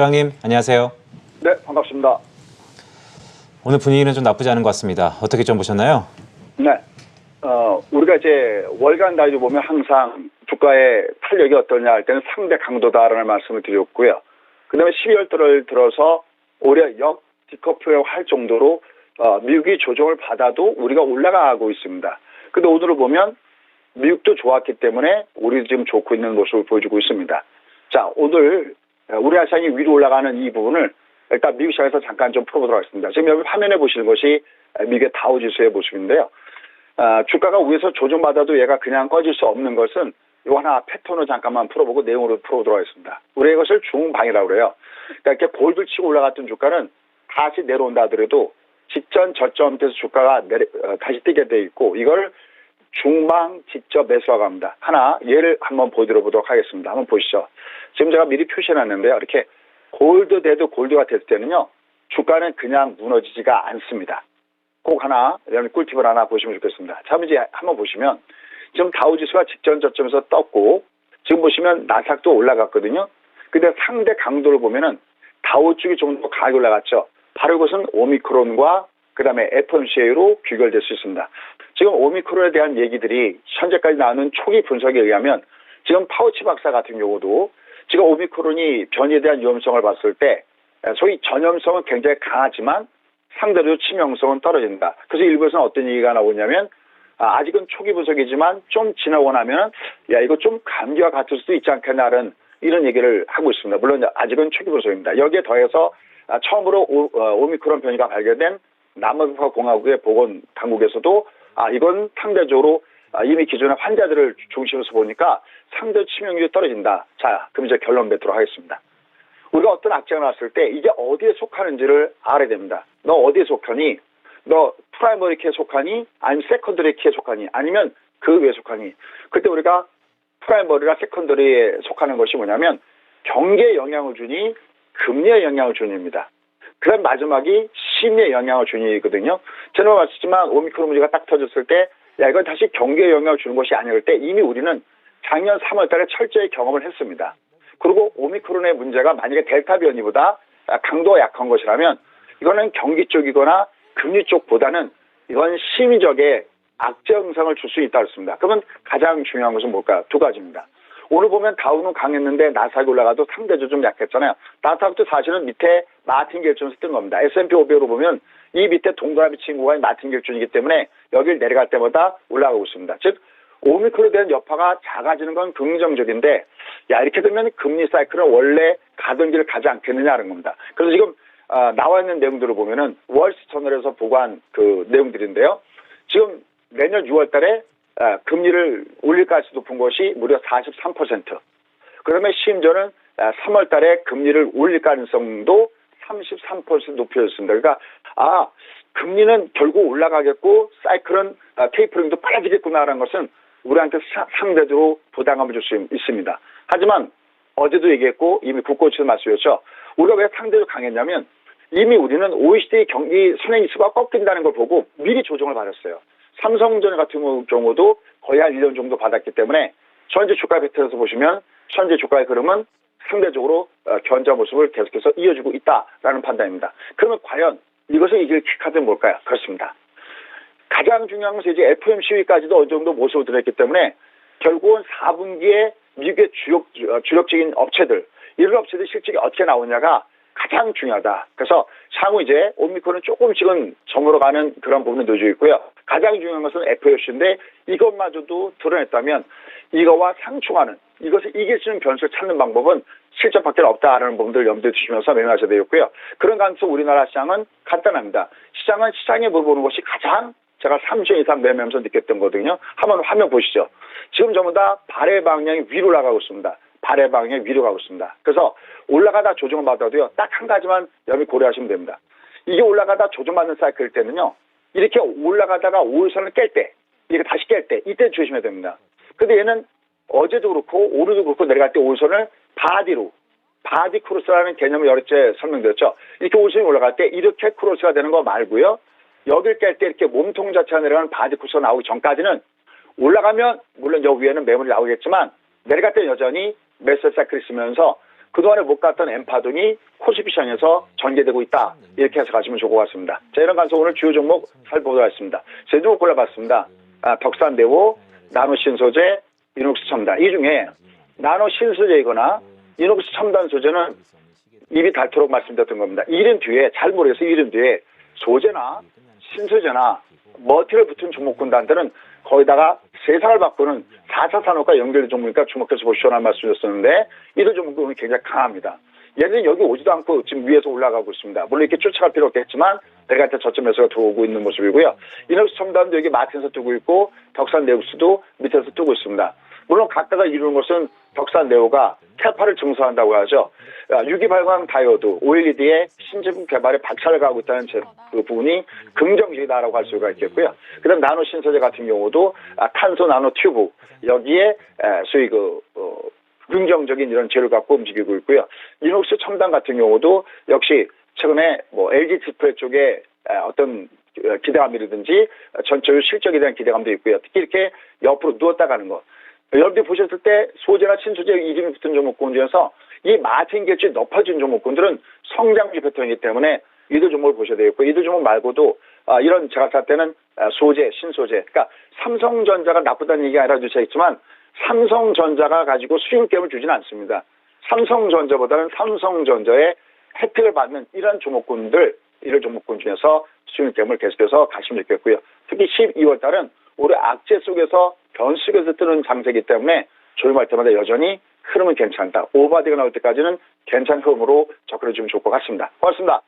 소장님 안녕하세요. 네, 반갑습니다. 오늘 분위기는 좀 나쁘지 않은 것 같습니다. 어떻게 좀 보셨나요? 네. 어, 우리가 이제 월간 다이도 보면 항상 주가의 탄력이 어떠냐 할 때는 상대 강도다라는 말씀을 드렸고요. 그 다음에 12월 달을 들어서 오히려 역 디커플을 할 정도로 어, 미국이 조정을 받아도 우리가 올라가고 있습니다. 근데 오늘을 보면 미국도 좋았기 때문에 우리도 지금 좋고 있는 모습을 보여주고 있습니다. 자, 오늘 우리나라 시장이 위로 올라가는 이 부분을 일단 미국 시장에서 잠깐 좀 풀어보도록 하겠습니다. 지금 여기 화면에 보시는 것이 미국의 다우 지수의 모습인데요. 아, 주가가 위에서 조정받아도 얘가 그냥 꺼질 수 없는 것은 이 하나 패턴을 잠깐만 풀어보고 내용으로 풀어보도록 하겠습니다. 우리가 이것을 중방이라고 그래요. 그러니까 이렇게 골들 치고 올라갔던 주가는 다시 내려온다 하더라도 직전 저점에서 주가가 내려, 어, 다시 뛰게 돼 있고 이걸 중방 직접 매수하고 합니다. 하나 예를 한번 보여드려 보도록 하겠습니다. 한번 보시죠. 지금 제가 미리 표시해놨는데요. 이렇게 골드 돼도 골드가 됐을 때는요. 주가는 그냥 무너지지가 않습니다. 꼭 하나 꿀팁을 하나 보시면 좋겠습니다. 자, 이제 한번 보시면 지금 다우지수가 직전 저점에서 떴고 지금 보시면 나삭도 올라갔거든요. 근데 상대 강도를 보면은 다우 쪽이 좀더 강하게 올라갔죠. 바로 이것은 오미크론과 그 다음에 FOMC로 귀결될 수 있습니다. 지금 오미크론에 대한 얘기들이 현재까지 나오는 초기 분석에 의하면 지금 파우치 박사 같은 경우도 지금 오미크론이 변이에 대한 위험성을 봤을 때 소위 전염성은 굉장히 강하지만 상대로 치명성은 떨어진다. 그래서 일부에서는 어떤 얘기가 나오냐면 아, 아직은 초기 분석이지만 좀 지나고 나면 야 이거 좀 감기와 같을 수도 있지 않겠나는 이런 얘기를 하고 있습니다. 물론 아직은 초기 분석입니다. 여기에 더해서 아, 처음으로 오, 어, 미크론 변이가 발견된 남아프리카 공화국의 보건 당국에서도 아 이건 상대적으로 아, 이미 기존의 환자들을 중심으로 서 보니까 상대 치명률이 떨어진다. 자, 그럼 이제 결론 맺도록 하겠습니다. 우리가 어떤 악재가 났을 때 이게 어디에 속하는지를 알아야 됩니다. 너 어디에 속하니? 너 프라이머리 키에 속하니? 아니면 세컨더리 키에 속하니? 아니면 그 외에 속하니? 그때 우리가 프라이머리나 세컨더리에 속하는 것이 뭐냐면 경기에 영향을 주니 금리에 영향을 주니입니다. 그다음 마지막이 심리에 영향을 주니거든요. 저는 말씀지만 오미크론 문제가 딱 터졌을 때 야, 이건 다시 경기에 영향을 주는 것이 아닐 때 이미 우리는 작년 3월 달에 철저히 경험을 했습니다. 그리고 오미크론의 문제가 만약에 델타 변이보다 강도가 약한 것이라면 이거는 경기 쪽이거나 금리 쪽보다는 이건 심리적의 악재 영상을 줄 수 있다고 했습니다. 그러면 가장 중요한 것은 뭘까요? 두 가지입니다. 오늘 보면 다우는 강했는데 나스닥이 올라가도 상대적으로 좀 약했잖아요. 나스닥도 사실은 밑에 마틴 결준에서 뜬 겁니다. S&P 500으로 보면 이 밑에 동그라미 친구가 마틴 결준이기 때문에 여기를 내려갈 때마다 올라가고 있습니다. 즉 오미크론에 대한 여파가 작아지는 건 긍정적인데 야 이렇게 되면 금리 사이클은 원래 가던 길을 가지 않겠느냐는 겁니다. 그래서 지금 어, 나와 있는 내용들을 보면은 월스트저널에서 보고한 그 내용들인데요. 지금 내년 6월달에 어, 금리를 올릴 가능성이 높은 것이 무려 43%. 그러면 심지어는 3월 달에 금리를 올릴 가능성도 33% 높여졌습니다. 그러니까 아 금리는 결국 올라가겠고 사이클은 아, 테이퍼링도 빨라지겠구나라는 것은 우리한테 사, 상대적으로 부담감을 줄 수 있습니다. 하지만 어제도 얘기했고 이미 국고치도 말씀드렸죠. 우리가 왜 상대적으로 강했냐면 이미 우리는 OECD 경기 선행지수가 꺾인다는 걸 보고 미리 조정을 받았어요. 삼성전 같은 경우도 거의 한 1년 정도 받았기 때문에 현재 주가 패턴에서 보시면 현재 주가의 흐름은 상대적으로 어, 견자 모습을 계속해서 이어주고 있다라는 판단입니다. 그러면 과연 이것을 이길 키카드는 뭘까요? 그렇습니다. 가장 중요한 것은 이제 FOMC까지도 어느 정도 모습을 드렸기 때문에 결국은 4분기에 미국의 주력, 어, 주력적인 업체들, 이런 업체들 실적이 어떻게 나오냐가 가장 중요하다. 그래서 향후 이제 오미크론은 조금씩은 저물어가는 그런 부분을 놓여져 있고요. 가장 중요한 것은 FOMC인데 이것마저도 드러냈다면 이거와 상충하는 이것을 이길 수 있는 변수를 찾는 방법은 실전밖에 없다라는 부분들을 염두에 두시면서 매매하셔야 되겠고요. 그런 관점 우리나라 시장은 간단합니다. 시장은 시장에 물어보는 것이 가장 제가 3주 이상 매매하면서 느꼈던 거거든요. 한번 화면 보시죠. 지금 전부 다 발의 방향이 위로 올라가고 있습니다. 발의 방향이 위로 가고 있습니다. 그래서 올라가다 조정을 받아도요. 딱 한 가지만 여러분이 고려하시면 됩니다. 이게 올라가다 조정받는 사이클 때는요. 이렇게 올라가다가 5일선을 깰 때, 이렇게 다시 깰 때, 이때 조심해야 됩니다. 근데 얘는 어제도 그렇고 오늘도 그렇고 내려갈 때 5일선을 바디로, 바디 크로스라는 개념을 여러 째 설명드렸죠. 이렇게 5일선이 올라갈 때 이렇게 크로스가 되는 거 말고요. 여길 깰 때 이렇게 몸통 자체가 내려가는 바디 크로스가 나오기 전까지는 올라가면 물론 여기 위에는 매물이 나오겠지만 내려갈 때 여전히 있으면서 그동안에 못 갔던 엠파동이 코스피 시장에서 전개되고 있다. 이렇게 해서 가시면 좋을 것 같습니다. 자, 이런 관서 오늘 주요 종목 살펴보도록 하겠습니다. 제주 골라봤습니다. 아, 덕산대우, 나노신소재, 이녹스 첨단. 이 중에 나노신소재이거나 이녹스 첨단 소재는 입이 닳도록 말씀드렸던 겁니다. 이름 뒤에 잘 모르겠어요. 이름 뒤에 소재나 신소재나 머티를 붙은 종목군단들은 거기다가 세상을 바꾸는 4차 산업과 연결된 종목이니까 주목해서 보시라는 말씀이었었는데 이들 오늘 굉장히 강합니다. 얘는 여기 오지도 않고 지금 위에서 올라가고 있습니다. 물론 이렇게 쫓아갈 필요 없겠지만 때 저점에서 들어오고 있는 모습이고요. 이너스 첨단도 여기 마트에서 뜨고 있고 덕산 네우스도 밑에서 뜨고 있습니다. 물론 각각가 이루는 것은 덕산 네오가 캐파를 증서한다고 하죠. 아, 유기 발광 다이오드, OLED의 신제품 개발에 박차를 가고 있다는 제, 그 부분이 긍정적이다라고 할 수가 있겠고요. 그다음 나노 신소재 같은 경우도 아, 탄소 나노 튜브 여기에 에, 소위 그 어, 긍정적인 이런 재를 갖고 움직이고 있고요. 리눅스 첨단 같은 경우도 역시 최근에 뭐 LG 디스플레이 쪽에 에, 어떤 어, 기대감이라든지 전체적으로 실적에 대한 기대감도 있고요. 특히 이렇게 옆으로 누웠다 가는 것. 여러분들이 보셨을 때 소재나 친소재 이름이 붙은 종목군 중에서 이 마진 결집이 높아진 종목군들은 성장주 패턴이기 때문에 이들 종목을 보셔야 되겠고 이들 종목 말고도 아, 이런 제가 살 때는 아, 소재, 신소재. 그러니까 삼성전자가 나쁘다는 얘기가 아니라 주시겠지만 삼성전자가 가지고 수익금을 주지는 않습니다. 삼성전자보다는 삼성전자의 혜택을 받는 이런 종목군들, 이런 종목군 중에서 수익금을 계속해서 가시면 좋겠고요. 특히 12월 달은 올해 악재 속에서 변수에서 뜨는 장세이기 때문에 조용할 때마다 여전히 흐름은 괜찮다. 오버디가 나올 때까지는 괜찮은 흐름으로 접근해 주면 좋을 것 같습니다. 고맙습니다.